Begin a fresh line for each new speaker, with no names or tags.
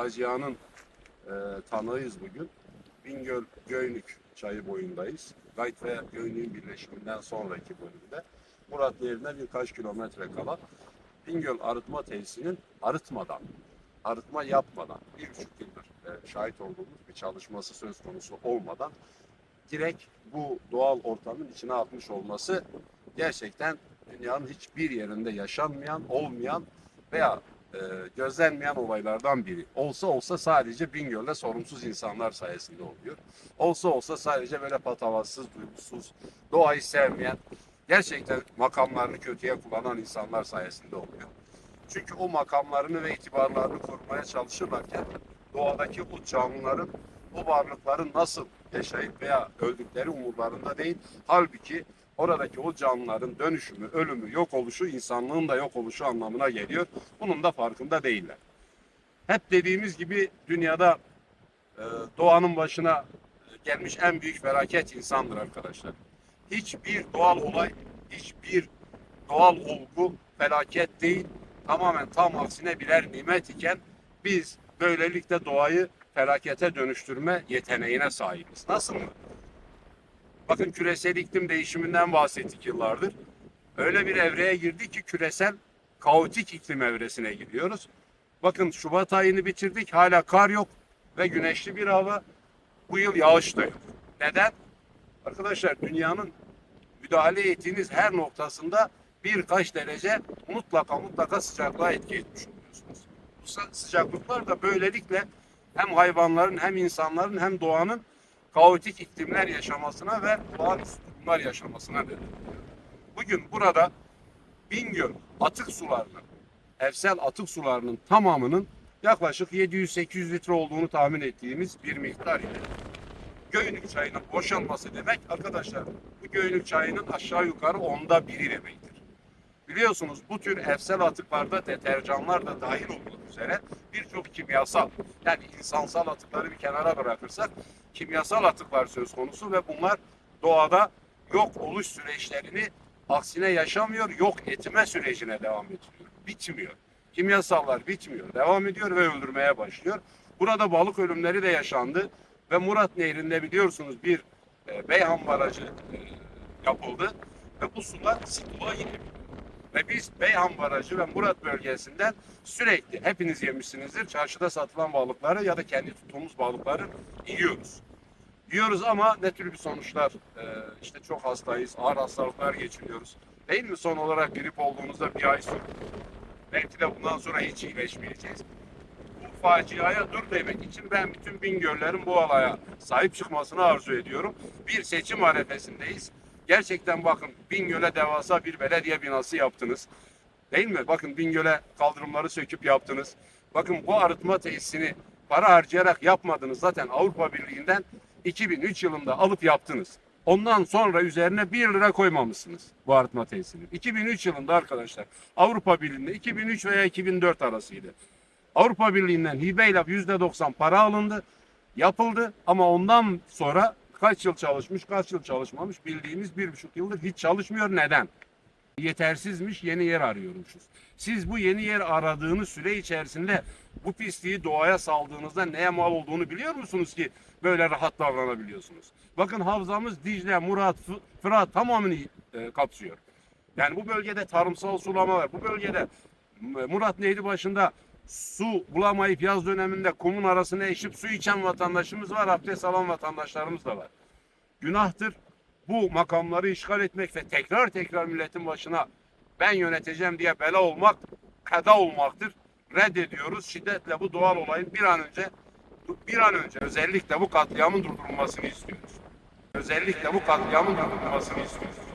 facianın e, tanığıyız bugün. Bingöl Göynük çayı boyundayız. Gayt ve Göynük'ün birleşiminden sonraki bölümde. Murat Nehri'ne birkaç kilometre kala Bingöl arıtma tesisinin arıtmadan, arıtma yapmadan, bir buçuk yıldır e, şahit olduğumuz bir çalışması söz konusu olmadan direkt bu doğal ortamın içine atmış olması gerçekten dünyanın hiçbir yerinde yaşanmayan, olmayan veya e, gözlenmeyen olaylardan biri. Olsa olsa sadece Bingöl'de sorumsuz insanlar sayesinde oluyor. Olsa olsa sadece böyle patavatsız, duygusuz, doğayı sevmeyen, gerçekten makamlarını kötüye kullanan insanlar sayesinde oluyor. Çünkü o makamlarını ve itibarlarını korumaya çalışırlarken doğadaki o canlıların, o varlıkların nasıl yaşayıp veya öldükleri umurlarında değil. Halbuki oradaki o canlıların dönüşümü, ölümü, yok oluşu insanlığın da yok oluşu anlamına geliyor. Bunun da farkında değiller. Hep dediğimiz gibi dünyada e, doğanın başına e, gelmiş en büyük felaket insandır arkadaşlar. Hiçbir doğal olay, hiçbir doğal olgu felaket değil. Tamamen tam aksine birer nimet iken biz böylelikle doğayı felakete dönüştürme yeteneğine sahibiz. Nasıl mı? Bakın küresel iklim değişiminden bahsettik yıllardır. Öyle bir evreye girdi ki küresel kaotik iklim evresine giriyoruz. Bakın Şubat ayını bitirdik hala kar yok ve güneşli bir hava. Bu yıl yağış da yok. Neden? Arkadaşlar dünyanın müdahale ettiğiniz her noktasında birkaç derece mutlaka mutlaka sıcaklığa etki etmiş oluyorsunuz. Bu sı- sıcaklıklar da böylelikle hem hayvanların hem insanların hem doğanın kaotik iklimler yaşamasına ve doğaüstü durumlar yaşamasına neden. Bugün burada Bingöl atık sularının, evsel atık sularının tamamının yaklaşık 700-800 litre olduğunu tahmin ettiğimiz bir miktar ile Göynük çayının boşalması demek arkadaşlar bu Göynük çayının aşağı yukarı onda biri demektir. Biliyorsunuz bu tür evsel atıklarda deterjanlar da dahil olmak üzere birçok kimyasal yani insansal atıkları bir kenara bırakırsak kimyasal atıklar söz konusu ve bunlar doğada yok oluş süreçlerini aksine yaşamıyor, yok etme sürecine devam ediyor. Bitmiyor. Kimyasallar bitmiyor, devam ediyor ve öldürmeye başlıyor. Burada balık ölümleri de yaşandı ve Murat Nehri'nde biliyorsunuz bir e, Beyhan Barajı e, yapıldı ve bu sular Situ'a gidebiliyor. Ve biz Beyhan Barajı ve Murat bölgesinden sürekli hepiniz yemişsinizdir çarşıda satılan balıkları ya da kendi tuttuğumuz balıkları yiyoruz. Yiyoruz ama ne tür bir sonuçlar? Ee, işte çok hastayız, ağır hastalıklar geçiriyoruz. Değil mi? Son olarak grip olduğumuzda bir ay sürdü. Belki de bundan sonra hiç iyileşmeyeceğiz. Bu faciaya dur demek için ben bütün Bingöllerin bu alaya sahip çıkmasını arzu ediyorum. Bir seçim arefesindeyiz. Gerçekten bakın Bingöl'e devasa bir belediye binası yaptınız. Değil mi? Bakın Bingöl'e kaldırımları söküp yaptınız. Bakın bu arıtma tesisini para harcayarak yapmadınız. Zaten Avrupa Birliği'nden 2003 yılında alıp yaptınız. Ondan sonra üzerine 1 lira koymamışsınız bu arıtma tesisini. 2003 yılında arkadaşlar Avrupa Birliği'nde 2003 veya 2004 arasıydı. Avrupa Birliği'nden hibeyle %90 para alındı. Yapıldı ama ondan sonra kaç yıl çalışmış kaç yıl çalışmamış bildiğimiz bir buçuk yıldır hiç çalışmıyor. Neden? yetersizmiş yeni yer arıyormuşuz. Siz bu yeni yer aradığınız süre içerisinde bu pisliği doğaya saldığınızda neye mal olduğunu biliyor musunuz ki böyle rahat davranabiliyorsunuz? Bakın havzamız Dicle, Murat, Fı- Fırat tamamını e, kapsıyor. Yani bu bölgede tarımsal sulama var. Bu bölgede Murat Nehri başında su bulamayıp yaz döneminde kumun arasına eşip su içen vatandaşımız var. Abdest alan vatandaşlarımız da var. Günahtır bu makamları işgal etmek ve tekrar tekrar milletin başına ben yöneteceğim diye bela olmak kada olmaktır. Reddediyoruz. Şiddetle bu doğal olayın bir an önce bir an önce özellikle bu katliamın durdurulmasını istiyoruz. Özellikle bu katliamın durdurulmasını istiyoruz.